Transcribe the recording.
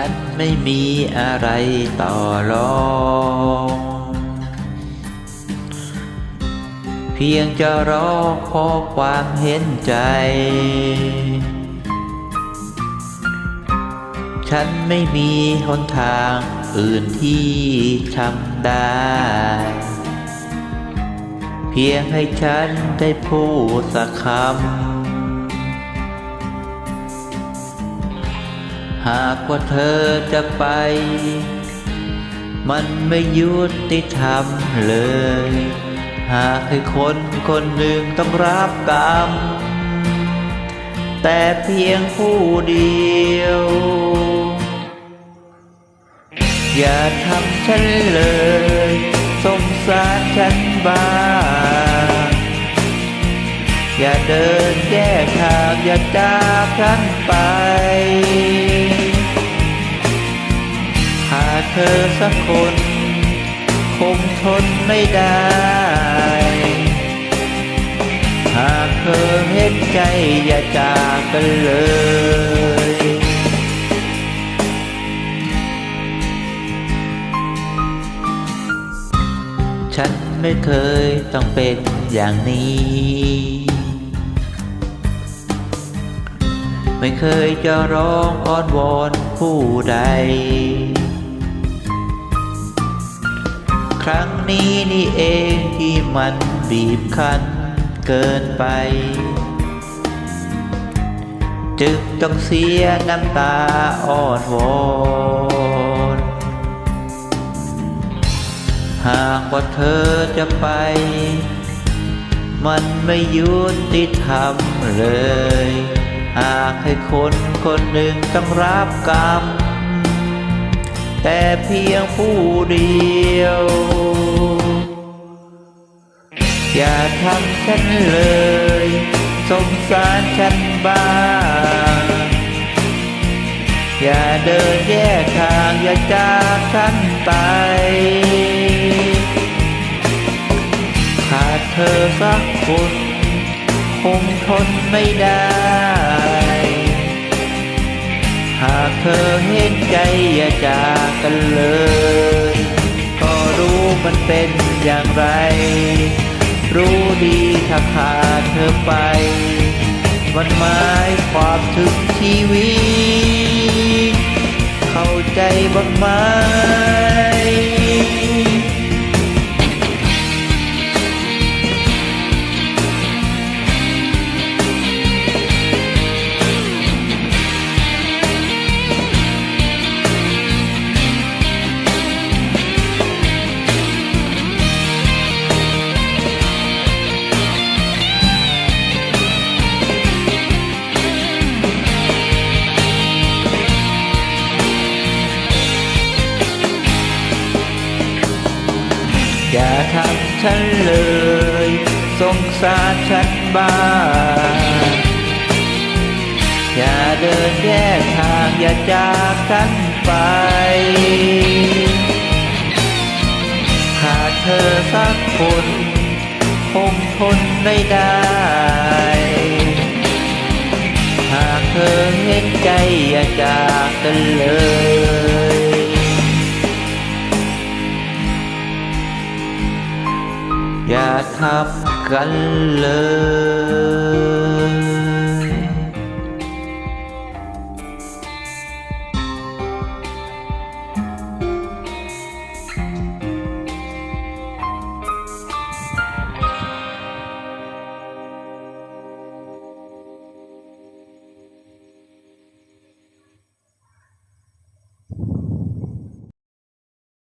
ฉันไม่มีอะไรต่อรองเพียงจะรอขอความเห็นใจ ฉันไม่มีหนทางอื่นที่ทำได้ เพียงให้ฉันได้พูดสักคำ หากว่าเธอจะไป มันไม่ยุติธรรมเลย หากให้คนคนหนึ่งต้องรับกรรม แต่เพียงผู้เดียว อย่าทำฉันเลย สงสารฉันบ้างอย่าเดินแยกทางอย่าจากฉันไป ธอสักคน คงทนไม่ได้ หากเธอเห็นใจอย่าจากกันเลยฉันไม่เคยต้องเป็นอย่างนี้ ไม่เคยจะร้องอ้อนวอนผู้ใด รั้งนี้นี่เองที่มันบีบคั้นเกินไป จึงต้องเสียน้ำตาอ้อนวอนหากว่าเธอจะไป มันไม่ยุติธรรมเลย หากให้คนคนหนึ่งต้องรับกรรม แต่เพียงผู้เดียว อย่าทำฉันเลย สงสารฉันบ้าง อย่าเดินแยกทาง อย่าจากฉันไป ขาดเธอสักคน คงทนไม่ได้ากเธอเห็นใจอย่าจากกันเลย ก็รู้มันเป็นอย่างไร รู้ดีถ้าขาดเธอไป มันหมายความถึงชีวิต เข้าใจบ้างไหม อย่าทำฉันเลย สงสารฉันบ้างอย่าเดินแยกทางอย่าจากฉันไป ขาดเธอสักคนคงทนไม่ได้ หากเธอเห็นใจอย่าจากกันเลย ทับกันเลย